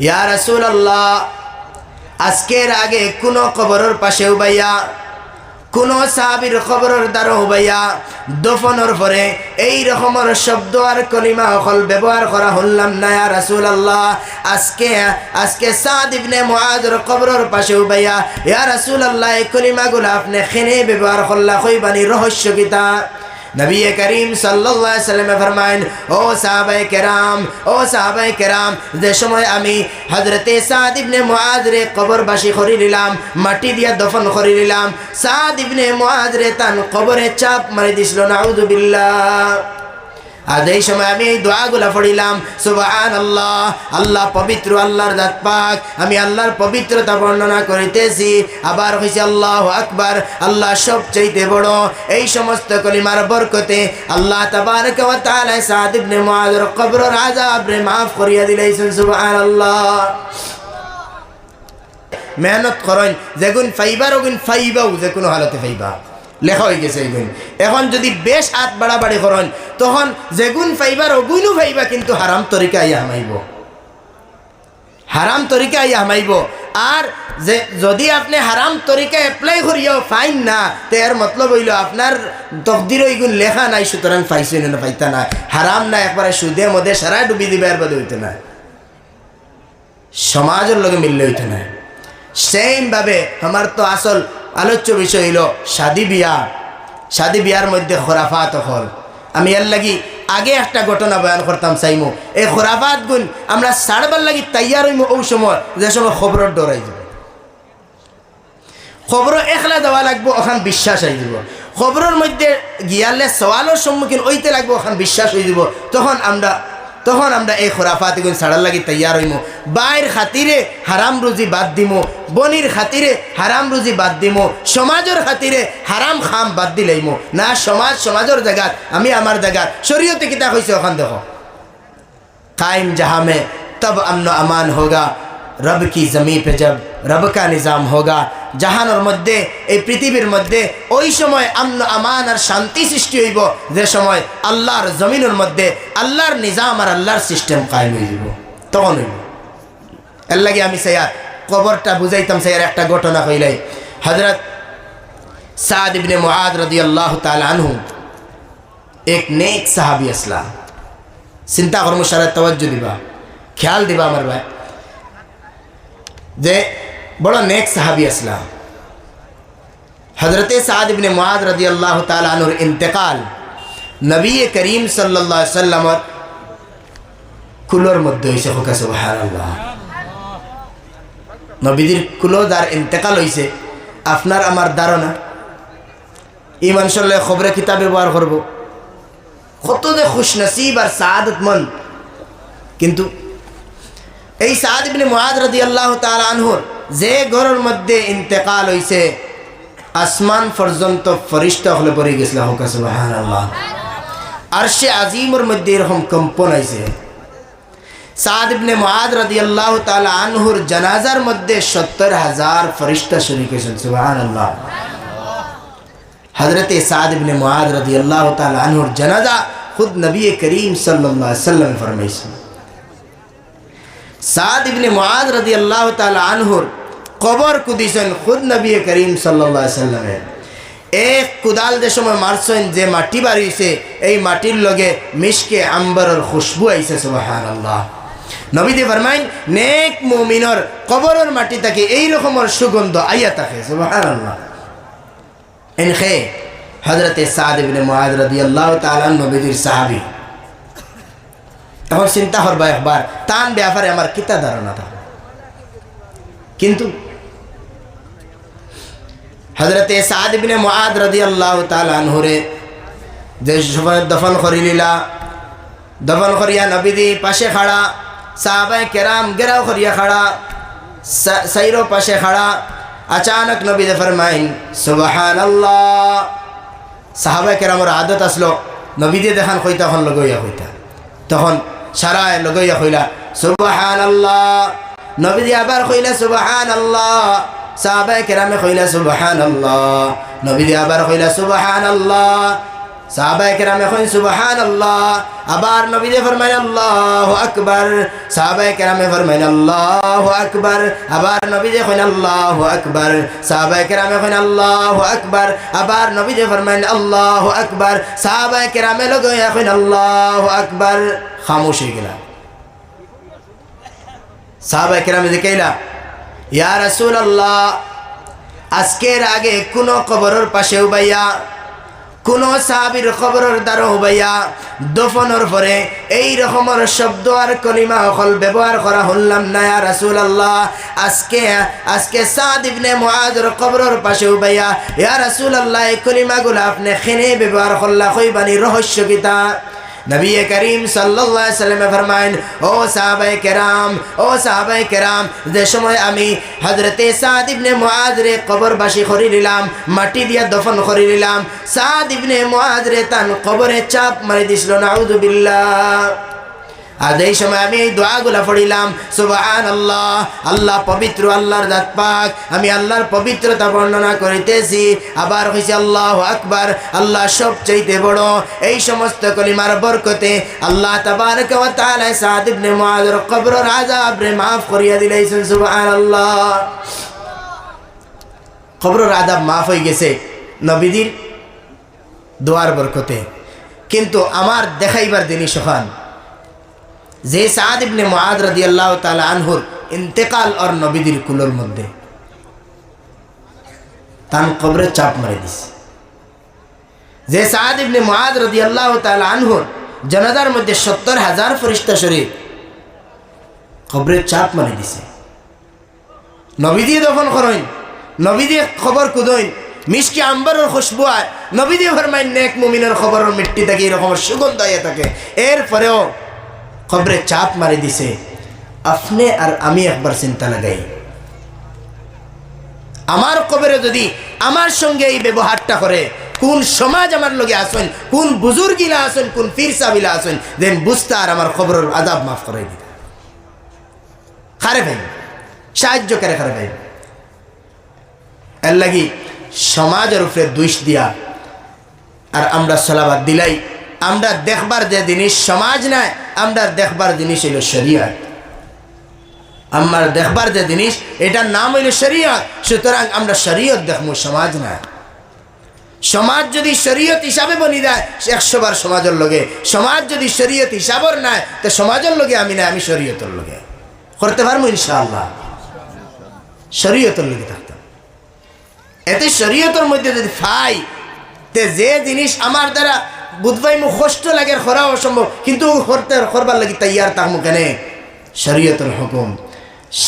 ইয়া রাসূল আল্লাহ আজকের আগে কোনো কবরের পাশেও বাইয়া কোন সাহাবির খবরের দ্বারা উবাইয়া, দফনের পরে এই রকমের শব্দ আর কলিমা অকল ব্যবহার করা হল্লাম না ইয়া রাসূল আল্লাহ আজকে আজকে সাদ ইবনে মুআজের কবরের পাশে হবাইয়া ইয়া রাসূল আল্লাহ এই কলিমাগুলো আপনি খেনে ব্যবহার করলা, কইবানি রহস্য কিতা নবী করিম আলাইহি সাল্লামে ফরমাইন ও সাহাবায়ে কেরাম, ও সাহাবাই কেরাম, যে সময় আমি হজরতে সাদ ইবনে মুআজ রে কবরবাসী করে নিলাম, মাটি দিয়া দফন করি নিলাম, সাদ ইবনে মুআজ রে তান কবরে চাপ মারি দিছিল নাউযু আজ এই সময় আমি এই দোয়াগুলা পড়িলাম সুবহান আল্লাহ আল্লাহ পবিত্র আল্লাহর জাত পাক, আমি আল্লাহর পবিত্রতা বর্ণনা করিতেছি, আবার হইছে আল্লাহ আকবার, আল্লাহ সব চাইতে বড়। এই সমস্ত কলিমার বরকতে আল্লাহ তাবারক ওয়া তাআলা সাদ ইবনে মুআজের কবরের আযাব রে মাফ করিয়া দিলাইছেন, সুবহানাল্লাহ। মেহনত করেন, যেগুন ফাইবার, ওগুন ফাইবাও যে কোনো হালতে ফাইবা। লেখা হয়ে গেছে এইগুন এখন যদি বেশ হাত বাড়াবাড়ি করেন, তখন যেগুন ফাইবার ওগুনও ফাইবা, কিন্তু হারাম তরিকা ইয়া হামাইব হারাম তরিকা ইয়া হামাইব আর যে, যদি আপনি হারাম তরিকা এপ্লাই করিও ফাইন না, তে এর মতলব হইল আপনার তকদির ওইগুন লেখা নাই, সুতরাং ফাইছেন না ফাইতা না। হারাম না, একবারে সুদে মধ্যে সারা ডুবি দিবার বাদে হইতে না। সমাজের লগে মিললে হইতে না। সেম ভাবে, আমার তো আসল আলোচ্য বিষয় হইল শাদি বিয়া। শাদি বিয়ার মধ্যে খরাফাত হল। আমি এর লাগি আগে একটা ঘটনা বয়ান করতাম চাইমু এই খরাফাত গুণ আমরা সাড়বার লাগি তৈয়ার হইমু ওই সময়, যে সময় খবরের ডরাই যাব খবর একলা দেওয়া লাগবো, ওখান বিশ্বাস হয়ে যাব খবরের মধ্যে গিয়ালে সওয়ালের সম্মুখীন হইতে লাগবো, ওখান বিশ্বাস হয়ে যাব তখন আমরা তখন আমরা এই খোরাফাতিগুন ছাড়ার লাগি তৈয়ার হইমু। বাইর খাতিরে হারাম রুজি বাদ দিমো। বনির খাতিরে হারাম রুজি বাদ দিমো। সমাজের খাতিরে হারাম খাম বাদ দিলাইমু না, সমাজ, সমাজের জায়গা আমি আমার জায়গা শরীয়তে কিতা হয়েছে ওখান দেখো। কায়েম জাহামে তব আমন আমান হোগা। রব কি জমি পে জব, রব কা নিজাম হোগা। জাহানোর মধ্যে, এই পৃথিবীর মধ্যে, ওই সময় আমন আমান আর শান্তি সৃষ্টি হইব। যে সময় আল্লাহর জমিনের মধ্যে, আল্লাহর নিজাম আর আল্লাহর সিস্টেম কায়েম হয়ে যাব তখন হইব। এর লাগে আমি সাইয়ার কবরটা বুঝাইতাম সাইয়ার একটা ঘটনা হইলাই হজরত সাদ ইবনে মুআদ রাদিয়াল্লাহু তাআলা আনহু, এক নেক সাহাবী আসলাম চিন্তা কর্ম, সারা তওয়াজ্জু দিবা। খেয়াল দিবা আমার ভাই। যে বড় নেক সাহাবি আসলাম। হজরতে সাদ ইবনে মুআদ আল্লাহ আনহুর ইন্তেকাল নবী করিম আলাইহি সাল্লামর কুলোর মধ্যে হইছে হোকা সুবহানাল্লাহ। নবীদের কুলো যার ইন্তেকাল হইছে, আপনার আমার ধারণা? ইমান সল্লে খবরে কিতাব ব্যবহার করব। কত যে খুশনসিব আর সাদত মন। কিন্তু এই সাদ ইবনে মুআদ রাদিয়াল্লাহু তাআলা আনহুর যে ঘরের মধ্যে ইন্তেকাল হইছে, আসমান পর্যন্ত ফরিস্তা হলে পড়ে গেছিল। হোক সুবহানাল্লাহ। আরশে আজিমের মধ্যে এরকম কম্পন আইছে সাদ ইবনে মুআদ রাদিয়াল্লাহু তাআলা আনহুর জানাজার মধ্যে সত্তর হাজার ফরিস্তা শরীক হয়েছেন সুবহানাল্লাহ। হজরত সাদ ইবনে মুআদ রাদিয়াল্লাহু তাআলা আনহুর জানাজা খুদ নবী করিম সাল্লাল্লাহু সাল্লাম ফরমাইছেন। সাদ ইবনে মুআদ রাদিয়াল্লাহু তাআলা আনহুর কবর কুদিছেন খুদ নবী করিম আলাইহি সাল্লামে এক কুদাল যে সময় মারছেন, যে মাটি বাড়িয়েছে, এই মাটির লগে মিশকে আম্বরের খুশবু আইছে, সুবহানাল্লাহ। নবীজি ফরমাইন, নেক মুমিনর কবরের মাটি থাকে এই রকমের সুগন্ধ আইয়া থাকে, সুবহানাল্লাহ। ইনখে হজরতে সাদ ইবনে মুআদ রাদিয়াল্লাহু তাআলা নবীজির সাহাবী। এখন চিন্তা করবা একবার, তান ব্যাপারে আমার কিতা ধারণা থাকে কিন্তু হজরতে সাদ ইবনে মুআদ রাদিয়াল্লাহু তাআলা আনহুরে যে দফন করি লীলা দফন করিয়া নবীদি পাশে খাড়া, সাহাবায়ে কেরাম গেরাও করিয়া খাড়া সাইরো পাশে খাড়া, আচানক নবী দে ফরমাইন, সুবহানাল্লাহ। সাহাবায়ে কেরামের আদত আসলো নবীদে দেখান কইতা তখন লগইয়া কইতা। তখন সারায় লগইয়া কইলা, সুবহানাল্লাহ। নবী দিয়ে আবার কইলা, সুবহানাল্লাহ। সাহাবায়ে কেরামে কইলা, সুবহানাল্লাহ। নবী দিয়ে আবার কইলা, সুবহানাল্লাহ। সাহাবায়ে কেরাম এখন সুবহানাল্লাহ। আবার নবীজি ফরমায় আল্লাহু আকবার। সাহাবায়ে কেরামে ফরমায় আল্লাহু আকবার। আবার নবীজি এখন আল্লাহু আকবার। সাহাবায়ে কেরামে এখন আল্লাহু আকবার। আবার নবীজি ফরমায় আল্লাহু আকবার। সাহাবায়ে কেরামে লোক এখন আল্লাহু আকবার। খামোশ হয়ে গেলাম। সাহাবায়ে কেরামে দেখাইলা ইয়া রাসূলুল্লাহ, আজকের আগে কোনো কবরের পাশেও বাইয়া কোনো সাহাবির খবরের দ্বারা হবাইয়া, দফনের পরে এই রকমের শব্দ আর কলিমা হল ব্যবহার করা হল্লাম না, ইয়া রাসূল আল্লাহ আজকে আজকে সাদ ইবনে মুআজের কবরের পাশে হবাইয়া, ইয়া রাসূল আল্লাহ এই কলিমাগুলো আপনি খেনে ব্যবহার করলা, কইবানি রহস্য কিতা নবী করিম সাল্লাল্লাহু আলাইহি সাল্লামে ফরমায়েন, ও সাহাবায়ে কেরাম, ও সাহাবায়ে কেরাম, যে সময় আমি হযরতে সাদ ইবনে মুআজ রে কবরবাসী নিলাম, মাটি দিয়া দফন করে নিলাম, সাদ ইবনে মুআজ রে তান কবরে চাপ মারি দিছিল নাউযু আর এই সময় আমি এই দোয়াগুলা পড়িলাম সুবাহান আল্লাহ আল্লাহ পবিত্র আল্লাহর জাত পাক, আমি আল্লাহর পবিত্রতা বর্ণনা করিতেছি, আবার হয়েছে আল্লাহ আকবার, আল্লাহ সব চাইতে বড়, এই সমস্ত কলিমার বরকতে আল্লাহ তাবারক ওয়া তাআলা সাদ কবরের আযাব রে maaf করিয়া দিলাইছেন, সুবহানাল্লাহ। কবরের আযাব maaf হয়ে গেছে নবীদের দোয়ার বরকতে। কিন্তু আমার দেখাইবার দিনই সখান যে সাদ ইবনে মুআদ রাদিয়াল্লাহু তাআলা আনহুর ইন্তেকাল আর নবীদের কুলোর মধ্যে। তান কবরে চাপ মারি দিছে। যে সাদ ইবনে মুআদ রাদিয়াল্লাহু তাআলা আনহুর জানাজার মধ্যে সত্তর হাজার ফরিস্তা শরীর কবরে চাপ মারি দিছে। নবী দিয়ে দফন করেন নবী দিয়ে খবর কুদইন মিষ্টি আম্বরের খুশবু আয় নবী দিয়ে ফরমাইন নেক মুমিনের খবরের মিট্টি থাকে, এরকম সুগন্ধ হয়ে থাকে। এরপরেও খবরে চাপ মারি দিছে। আপনি আর আমি একবার চিন্তা লাগাই। আমার কবরে যদি আমার সঙ্গে এই ব্যবহারটা করে, কোন সমাজ আমার লগে আসেন, কোন বুজুর্গিলা আসেন, কোন পীর সাবিলা আসেন, দেন বুঝতে আর আমার খবরের আদাব মাফ করে দিতে খারে ভাই সাহায্য করে খারে ভাই এর লাগি সমাজের উপরে দুষ দিয়া আর আমরা সলাবাদ দিলাই আমরা দেখবার যে জিনিস সমাজ নাই, আমরা দেখবার জিনিস হইল শরিয়ত। আমার দেখবার যে জিনিস, এটার নাম হইল শরিয়ত। সুতরাং আমরা শরিয়ত দেখব সমাজ না সমাজ যদি শরীয়ত হিসাবে বনি দেয় একশো বার সমাজের লগে। সমাজ যদি শরীয়ত হিসাবর নাই, তো সমাজের লগে আমি না আমি শরীয়তের লগে। করতে পারব ইনশাআল্লাহ? শরীয়তের লগে থাকতাম। এতে শরীয়তের মধ্যে যদি ফাই, তে যে জিনিস আমার দ্বারা বুধবাই মু কষ্ট লাগে খরা অসম্ভব কিন্তু হরতে লাগে লাগি তৈয়ার তাহমু কেনে? শরীয়তের হুকুম।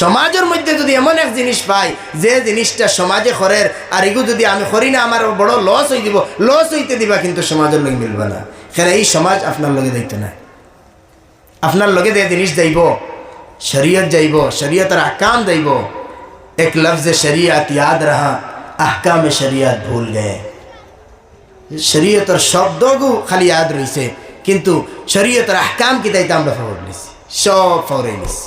সমাজের মধ্যে যদি এমন এক জিনিস পাই, যে জিনিসটা সমাজে খরের আর এগু যদি আমি করি না আমার বড় লস হয়ে দিব লস হইতে দিবা, কিন্তু সমাজের লোক মিলবে না। কেন এই সমাজ আপনার লগে যাইতো না আপনার লগে যে জিনিস যাইব শরীয়ত যাইব শরীয়তের আকাম যাইব, এক যে শরিয়াত ইয়াদ রাহা আহকাম শরিয়াত ভুল গয়ে শরীয়তের শব্দগু খালি ইয়াদ রয়েছে কিন্তু শরীয়তের আহকাম কি তাইতে আমরা ফবর নিছি, সব ফবরে নিছি।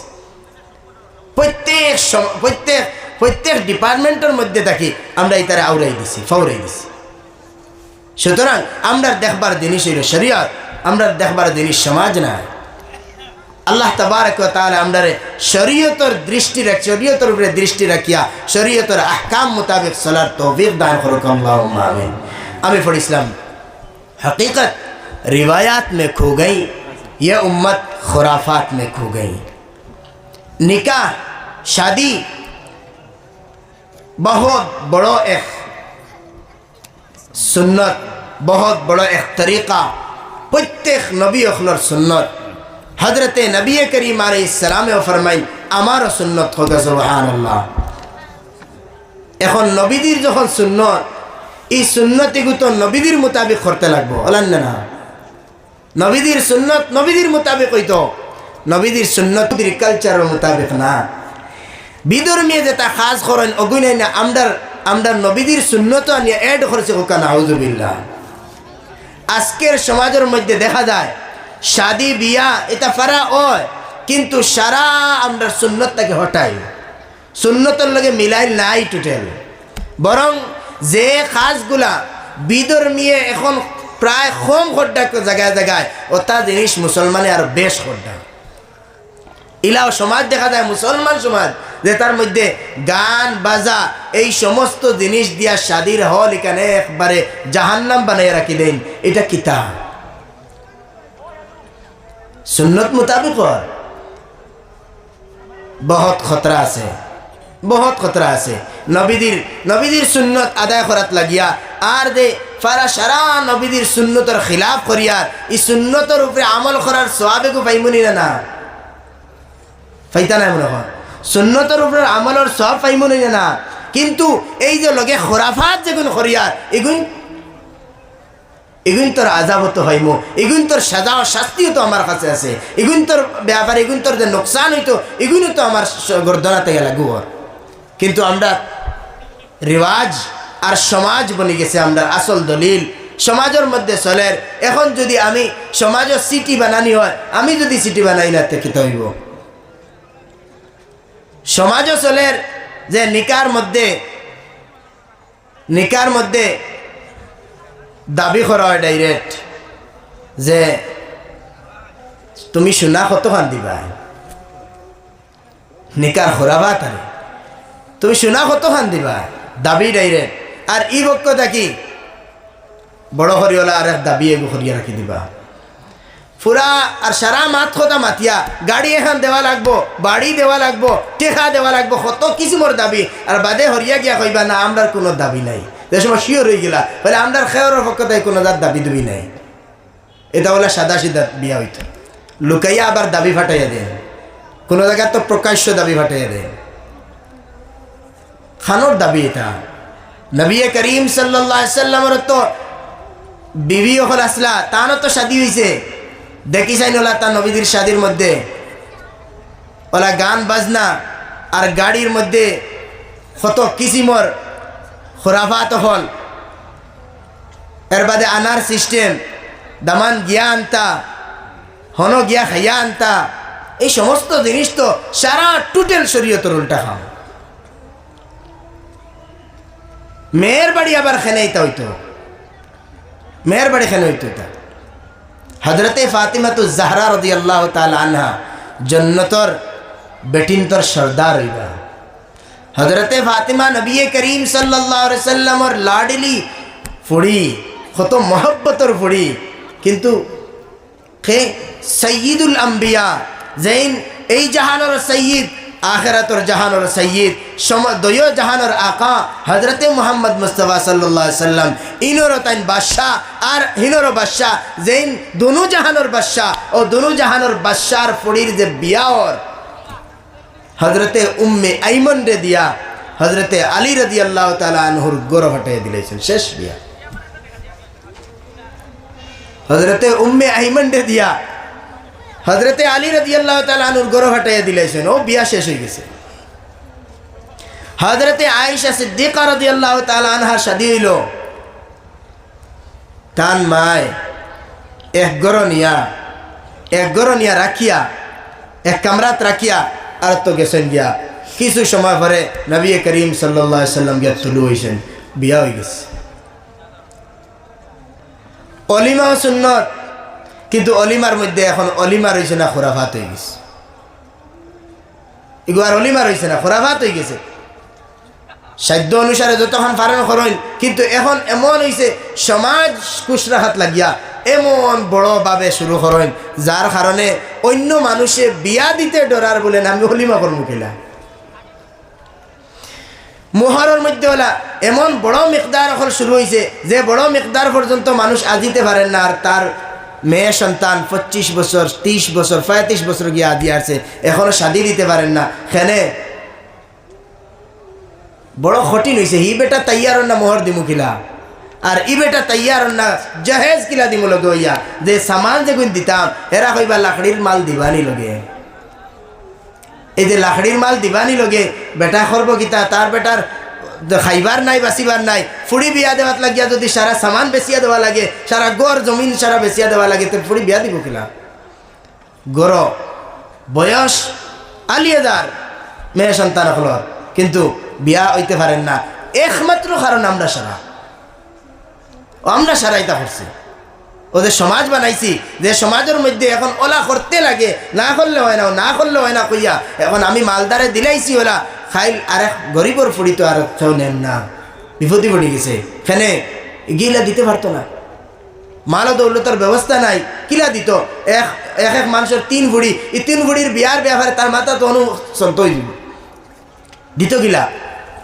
প্রত্যেক প্রত্যেক প্রত্যেক ডিপার্টমেন্টের মধ্যে থাকি আমরা এই তারা আউরাই দিছি ফবরাই দিছি। সুতরাং আমরা দেখবার জিনিস হইল শরীয়ত আমরা দেখবার জিনিস সমাজ না আল্লাহ তাবারক ওয়া তাআলা আমরারে শরীয়তর দৃষ্টি রাখ, শরীয়তর উপরে দৃষ্টি রাখিয়া শরীয়তর আহকাম মোতাবেক চলার তৌফিক দান করুক আমিন। আমি পড়িছিলাম हकीकत रिवायात में खो गई यह उम्मत खुराफात में खो गई निकाह शादी बहुत बड़ो एक সুন্নত বহুত বড় এক তরিকা প্রত্যেক নবী অখলর সুন্নত হজরতে নবী করিম আলাই ইসলামে ফরমাই আমারও সুন্নত হোক সুবহান আল্লাহ এখন নবীদের যখন সুন্নত এই সুন্নতিগুত নবীদের মোতাবেক করতে লাগবো বলেন না নবীদের সুন্নত, নবীদের মোতাবেক হইতো। নবীদের সুন্নত কালচারের মোতাবেক না। বিধর্মীয় যেটা খাস করেন অগুনাই না আমদার আমদার নবীদের শূন্যত নিয়ে এড করেছে ওকা নাউজুবিল্লাহ আজকের সমাজের মধ্যে দেখা যায়, শাদি, বিয়া, এটা ফারা হয়, কিন্তু সারা আমরা সুন্নতটাকে হটাই সুন্নতর লগে মিলাই নাই টোটাল বরং যে কাজগুলা বিধর্মীয় এখন প্রায় কম খড্ডা জায়গায় জায়গায় ওটা জিনিস মুসলমানে আর বেশ খড্ডা ইলাও সমাজ দেখা যায় মুসলমান সমাজ, যে তার মধ্যে গান, বাজা, এই সমস্ত জিনিস দিয়া শাদির হল এখানে একবারে জাহান্নাম বানাই রাখি দেন এটা কিতা সুন্নত মোতাবিক। বহুত খতরা আছে। বহুত খতরা আছে। নবীদের নবীদের সুন্নত আদায় করাত লাগিয়া, আর দে ফারা সারা নবীদের সুন্নতর খিলাফ করিয়ার এই সুন্নতর উপরে আমল করার সোয়াবেগু পাইমুনি না না? ফাইতা নাই মনে হয়। সুন্নতর উপরে আমলের সব পাইমুনি না কিন্তু এই যে লগে খরাফাত যেগুন করিয়ার এগুন এগুন তোর আজাবত হইমো এগুন তোর সাজা শাস্তিও তো আমার কাছে আছে, এগুন তোর ব্যাপারে এগুন তোর যে নোকসান হইতো, এগুনও তো আমার গর্দনাতে গেলা গুহর। কিন্তু আমরা রিওয়াজ আর সমাজ বনে গেছে আমরা আসল দলিল। সমাজের মধ্যে চলের। এখন যদি আমি সমাজের সিটি বানানি হয়, আমি যদি সিটি বানাই না তেকিত হইব সমাজও চলের যে নিকার মধ্যে নিকার মধ্যে দাবি করা হয় ডাইরেক্ট যে তুমি সোনা কতখান দিবা? নিকার হরাবা তারে। তুমি সোনা কতখান দিবা? দাবি ডাইরেক্ট আর ই বক্য থাকি বড় হরিওলা আর দাবি এগু হরিয়া রাখি দিবা। ফুরা আর সারা মাত কথা মাতিয়া, গাড়ি এখন দেওয়া লাগবো বাড়ি দেওয়া লাগবো টেকা দেওয়া লাগবো কত কিছু মোর দাবি আর বাদে হরিয়া গিয়া কইবা, না আমরার কোনো দাবি নাই। যে সময় শিওর হয়ে গেলা বলে আমরার খেয়রের পক্ষ তাই কোনো তার দাবি দুবি নাই। এটা বলে সাদা সিধা বিয়া হইতো লুকাইয়া আবার দাবি ফাটাইয়া দেন কোনো জায়গায় তো প্রকাশ্য দাবি ফাটাইয়া দেন খানোর দাবি এটা। নবী করিম সাল্লাহ সাল্লামের তো বিবি হল আসলা তারও তো শাদি হয়েছে দেখি চাই নলা তার নবীদের শাদির মধ্যে। ওলা গান বাজনা আর গাড়ির মধ্যে কত কিসিমর খোরাফাত হল। এর বাদে আনার সিস্টেম, দামান গিয়া আনতা হন গিয়া খাইয়া আনতা, এই সমস্ত জিনিস তো সারা টোটাল শরীয়তর উল্টা খাও মেয়ের বাড়ি আবার খেনাইতে হইতো। মেয়ের বাড়ি খেনে হইতো এটা। হজরতে ফাতিমাতু জাহরা রদি আল্লাহ আনহা জন্নতর বেটিনতর সর্দার হইবা। হজরতে ফাতিমা নবী করিম সাল্লাহ সাল্লামর লাডলি ফুড়ি, কত মহব্বতর ফুড়ি। কিন্তু খে সৈয়দুল আম্বিয়া জৈন এই জাহানোর সৈয়দ আখেরাতর জাহানোর সৈয়দ সম, দয় জাহানোর আকা হজরতে মোহাম্মদ মুস্তফা সাল্লাহ সাল্লাম, ইনোর তাইন বাদশাহ আর হিনোর বাদশাহ জৈন দুনু জাহানোর বাদশাহ ও দুনু জাহানোর বাদশার ফড়ির যে বিয়াওর হজরতে উম্মে আইমন রে দিয়া হজরতে আলী রদি আল্লাহ তালা আনহুর গৌরব হটাই দিলেছেন শেষ বিয়া। হজরতে উম্মে আইমন রে দিয়া হজরতে আলী রদি আল্লাহ তালা আনহুর গৌরব হটাই দিলেছেন ও বিয়া শেষ হয়ে গেছে। হজরতে আয়েশা সিদ্দিকা রদি আল্লাহ তালা আনহার শাদি হইল। তান মায় এক গর নিয়া, এক গর নিয়া রাখিয়া, এক কামরাত রাখিয়া আর তো গেছেন গিয়া। কিছু সময় পরে নবী করিম সাল্লাহ সাল্লাম গিয়া তুলু হয়েছেন বিয়া হয়ে গেছে। অলিমা সুন্নত কিন্তু অলিমার মধ্যে এখন অলিমা রয়েছে না, খোরাফাত হয়ে গেছে। এগো আর অলিমা রয়েছে না, খোরাফাত হয়ে গেছে। সাধ্য অনুসারে যতক্ষণ ফারেন করেন কিন্তু এখন এমন হয়েছে সমাজ কুশরাহাত লাগিয়া এমন বড়ভাবে শুরু করেন যার কারণে অন্য মানুষে বিয়া দিতে ডরার বলেন আমি হলিমা করব কিলা মোহরের মধ্যে হলা এমন বড় মিকদার এখন শুরু হয়েছে যে বড় মিকদার পর্যন্ত মানুষ আজিতে পারেন না, আর তার মেয়ে সন্তান পঁচিশ বছর, তিরিশ বছর, পঁয়ত্রিশ বছর গিয়ে আসছে এখনও শাদি দিতে পারেন না। খেনে, বড় কঠিন হয়েছে হি বেটা তৈয়ার না মোহর দিমু কিলা আর ই বেটা তৈয়ার না জাহেজ কিলা দিমু লগে হইয়া। যে সামান যেগুন দিতাম, এরা কইবা লাকড়ির মাল দিবানি লগে। এই যে লাকড়ির মাল দিবানি লগে, বেটা করব কিতা তার বেটার খাইবার নাই, বাঁচিবার নাই। ফুড়ি বিয়া দেওয়াত লাগিয়া যদি সারা সামান বেচিয়া দেওয়া লাগে সারা গড় জমিন সারা বেচিয়া দেওয়া লাগে, তো ফুড়ি বিয়া দিব কিলা? গড় বয়স আলিয়াদার মেয়ে সন্তান হলর কিন্তু বিয়া হইতে পারেন না। একমাত্র কারণ আমরা সারা আমরা সারা এটা করছি ওদের সমাজ বানাইছি, যে সমাজের মধ্যে এখন ওলা করতে লাগে, না করলে হয় না না করলে হয় না কইয়া, এখন আমি মালদারে দিলাইছি ওলা খাইল আর এক গরিবর ফুড়িত আর কেউ নেন না। বিপদে পড়ে গেছে। ফেনে, গিলা দিতে পারতো না। মাল দৌলতার ব্যবস্থা নাই। কিলা দিত। এক এক এক মানুষের তিন ভুড়ি এই তিন ভুড়ির বিয়ার ব্যবহারে তার মাথা তো অনুসন্ত দিব দিত কিলা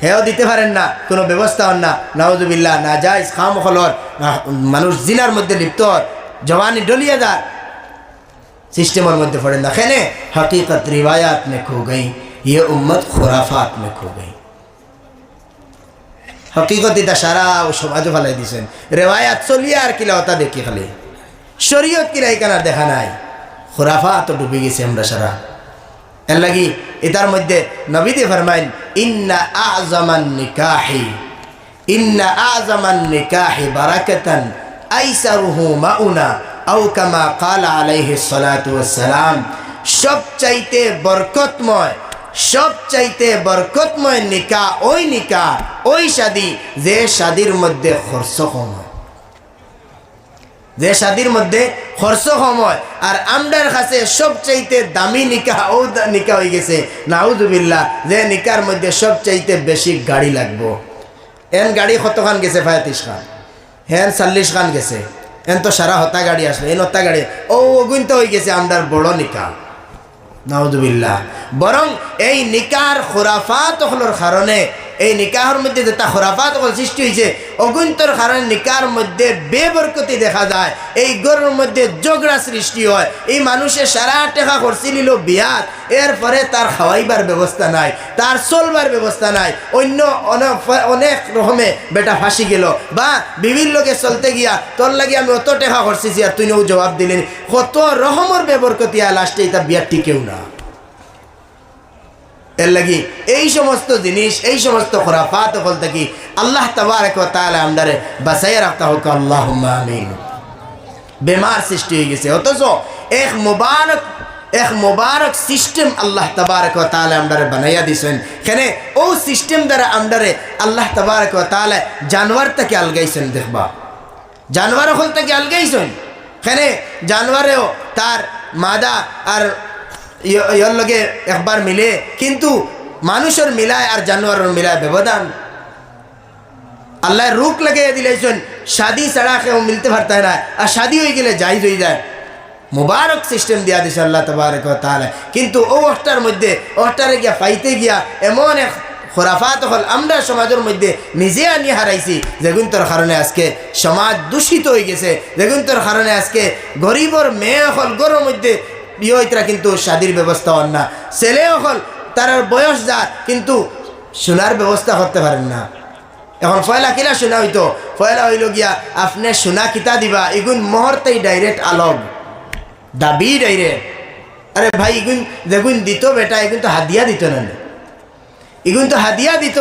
হেও দিতে পারেন না। কোনো ব্যবস্থা হন না। নওয়াজবিল্লা না যাইজ খাম খলর মানুষ জিনার মধ্যে লিপ্ত জবানি ডলিয়া দার সিস্টেমের মধ্যে পড়েন না। খেনে হকিকত রিবায়াত নে খো গই ये उम्मत खुराफात में खो गई হকিকত এটা সারা ও সমাজও ফেলাই দিছেন রেওয়ায়াত চলিয়ে আর কিলা ওটা দেখি খালি শরীয়ত কিলা এখানে দেখা নাই খোরাফা তো ডুবে গেছে আমরা সারা এর লাগি এটার মধ্যে নবীতে ফরমাইন ইন্না আজমান নিকাহি ইন্না আজমান নিকাহি বারাকাতান আইসারুহু মাউনা আও কামা কালা আলাইহি সালাতু ওয়াসসালাম সবচাইতে বরকতময় সবচাইতে বরকতময় নিকা, ওই নিকা, ওই শাদি যে শাদির মধ্যে খরচ কম যে শাদির মধ্যে খরচ কম আর আমরার কাছে সবচাইতে দামি নিকা, ও নিকা হয়ে গেছে। নাউজুবিল্লাহ, যে নিকার মধ্যে সবচাইতে বেশি গাড়ি লাগবো। এন গাড়ি কতখান গেছে ফায়াতিস খান? হেন চাল্লিশ খান গেছে। এন তো সারা হতা গাড়ি আসলো, এন হতা গাড়ি। ও অগুন তো হয়ে গেছে আমরার বড় নিকা। নাউজুবিল্লাহ। বরং এই নিকার খোরাফা হলোর কারণে এই নিকাহর মধ্যে যেটা খোরাফাত সৃষ্টি হয়েছে, অগুন্তর কারণে নিকার মধ্যে বেবরকতি দেখা যায়। এই গরুর মধ্যে ঝগড়া সৃষ্টি হয়। এই মানুষের সারা টেকা খরচি নিল বিয়াত। এরপরে তার খাওয়াইবার ব্যবস্থা নাই, তার চলবার ব্যবস্থা নাই। অন্য অনে- অনেক রকমে বেটা ফাঁসি গেল। বা বিভিন্ন লোকে চলতে গিয়া, তোর লাগি আমি অত টেকা খরচিছি আর তুই নৌ জবাব দিলেন কত রকমের বেবরকতি আর লাস্টে এটা বিয়ার টিকেও না। এর লাগি এই সমস্ত জিনিস, এই সমস্ত খরাফাত হল থাকি আল্লাহ তাবারক তাআলা আমদারে বাসাই রাখতা হোক আল্লাহ আমিন। বেমার সৃষ্টি হয়ে গেছে। অথচ এক মুবারক এক মুবারক সিস্টেম আল্লাহ তাবারক তাআলা আমদারে বানাইয়া দিছেন। এখানে ও সিস্টেম দ্বারা আমদারে আল্লাহ তাবারক তাআলা জানোয়ার থেকে আলগাইছেন, দেখবা। জানোয়ার হল থেকে আলগাইছেন। এখানে জানোয়ারেও তার মাদা আর ইয়র লগে একবার মিলে, কিন্তু মানুষের মিলায় আর জানোয়ারের মিলায় ব্যবধান। আল্লাহ রুখ লাগিয়ে দিলেছেন শাদি ছাড়া কেউ মিলতে পারতে না, আর শাদি হয়ে গেলে যাই হয়ে যায়। মুবারক সিস্টেম দিয়া দিছে আল্লাহ তবারক তাআলা। কিন্তু ও অষ্টার মধ্যে অষ্টারে গিয়া পাইতে গিয়া এমন এক খোরাফাত হল আমরা সমাজের মধ্যে নিজে আনি হারাইছি যেগুন্তর কারণে আজকে সমাজ দূষিত হয়ে গেছে যেগুন্তর কারণে আজকে গরিবর মেয়ে হল গরুর মধ্যে ইয়তরা কিন্তু শাদির ব্যবস্থা হন না। ছেলেও হল, তার বয়স যা, কিন্তু শোনার ব্যবস্থা করতে পারেন না। এখন ফয়লা কিলা শোনা হইতো? ফয়লা হইল গিয়া, আপনি সোনা কিতা দিবা? এগুন মুহূর্তেই ডাইরেক্ট আলম দাবি ডাইরেক্ট আরে ভাই এগুন দেখুন, দিত বেটা এগুন তো হাদিয়া দিত না। এগুন তো হাদিয়া দিত।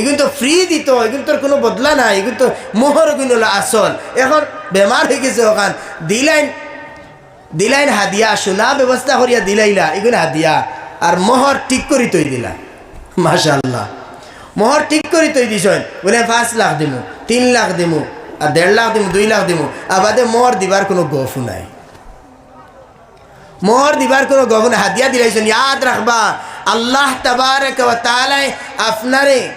এগুন তো ফ্রি দিত। এগুন তোর কোনো বদলা নাই। এগুন তো মোহর এগুন হলো আসল। এখন বেমার হয়ে গেছে ওখান। দিলাইন দিলাইন হাদিয়া, সোনা ব্যবস্থা করিয়া দিলাইলা এগুন হাদিয়া। আর মোহর ঠিক করি তৈ দিলা। মাশাল্লাহ মোহর ঠিক করি তৈ দিছন। বলে পাঁচ লাখ দিমু, তিন লাখ দিমু, আর দেড় লাখ দিমু, দুই লাখ দিমু আবাদে মোহর দিবার কোনো গফু নাই। মোহর দিবার কোনো গফু নাই। হাদিয়া দিলাইছেন, ইয়াদ রাখবা, আল্লাহ তাবারক ওয়া আপনারে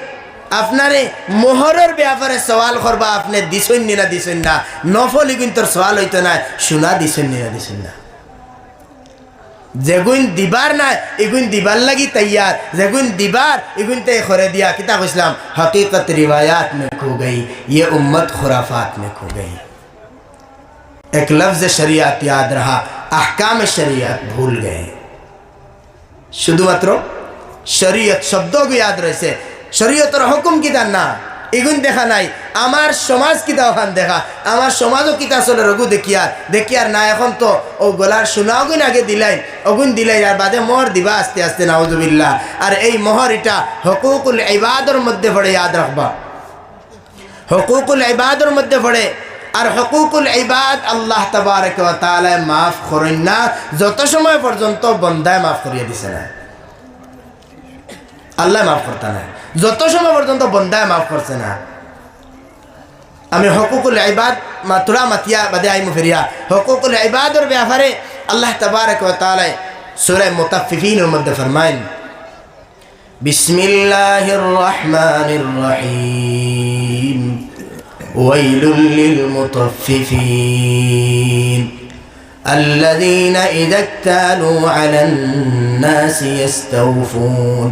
আপনারে মোহরের ব্যাপারে সওয়াল করবা আপনি দিছেন না দিছেন না নফলি কিন্তু সওয়াল হইতো না সোনা দিছেন না দিছেন না যেগুন দিবার না এগুন দিবার লাগি তৈয়ার যেগুন দিবার এগুন তে খরে দিয়া কিতা কইসলাম হकीकत रिवायात में खो गई ये उम्मत खुराफात में खो गई एक लफ्ज शरियात याद रहा अहकाम शरियात भूल गए শুধুমাত্র শরীয়ত শব্দও ইয়াদ রয়েছে শরীয়তের হুকুম কিতার না? এগুন দেখা নাই। আমার সমাজ কিতা ওখান দেখা? আমার সমাজও কিতা চলে? রঘু দেখিয়ার। দেখিয়ার না, এখন তো ও গলার শোনাওগুন আগে দিলাই অগুন দিলাই আর বাদে মোহর দিবা আস্তে আস্তে, নাউজুবিল্লাহ। আর এই মোহর এটা হকুকুল ইবাদর মধ্যে পড়ে, ইয়াদ রাখবা। হকুকুল ইবাদর মধ্যে পড়ে। আর হকুকুল ইবাদ আল্লাহ তাবারক মাফ করেন না। যত সময় পর্যন্ত বন্দায় মাফ করিয়ে দিছে না। আল্লাহ মাফ করতে না। যত সময় পর্যন্ত বন্দায় মাফ করছে না আমি হকুকুল ইবাদ মা- তোরা মাতিয়া বাদে আইমু ফেরিয়া হকুকুল ইবাদর ব্যাপারে আল্লাহ তাবারক ওয়া তাআলা সূরা মুতাফফিফিনের মধ্যে ফরমাইন বিসমিল্লাহির রহমানির রহিম ওয়াইলুল লিল মুতাফফিফিন الذين إذا اكتالوا على الناس يستوفون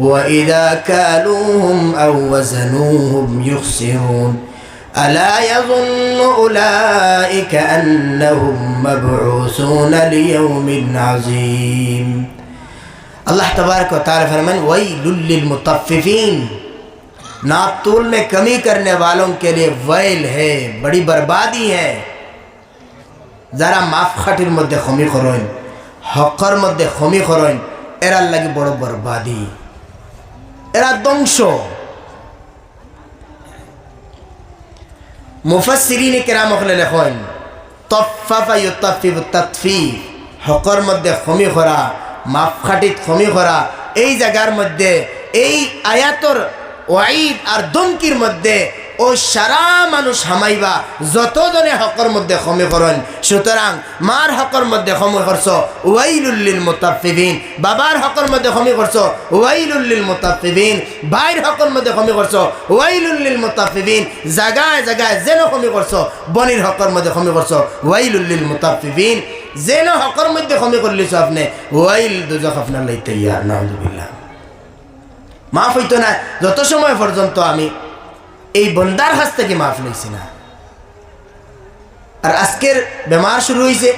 وإذا كالوهم أو وزنوهم يخسرون ألا يظن أولئك أنهم مبعوثون ليوم عظيم الله تبارك وتعالى फरमान वैल للمطففين नातुल में कमी करने वालों के लिए वैल है बड़ी बर्बादी है যারা মাফ খাটির মধ্যে খমি করইন হকর মধ্যে খমি করইন এরার লাগি বড় বরবাদি এরা ধ্বংস। মুফাসিরিনে কেরাম হলে লেখেন তফাফা ইউতাফিফ তাতফিফ, হকর মধ্যে খমি করা মাপখাটিত খমি করা এই জায়গার মধ্যে, এই আয়াতর ওয়াইদ আর ধমকির মধ্যে ও সারা মানুষ হামাইবা, যতজনে হকর মধ্যে খমি করেন, সুতরাং মার হকর মধ্যে খমি করছ ওয়াইলুল্লিল মুতাফিবিন বাবার হকর মধ্যে খমি করছ ওয়াইলুল্লিল মুতাফিবিন ভাইয়ের হকর মধ্যে খমি করছ ওয়াইলুল্লিল মুতাফিবিন জাগায় জাগায় যেন খমি করছ, বনির হকর মধ্যে খমি করছ ওয়াইলুল্লিল মুতাফিবিন যেন হকর মধ্যে খমি করলিছ আপনি ওয়াইল দুজক আপনার লইতে ইয়ার নাহমদুবিল্লাহ মাফ হইতো না, যত সময় পর্যন্ত আমি এই বন্দার কাছ থেকে মাফ লইছি না আর আজকের বেমার শুরু হয়েছে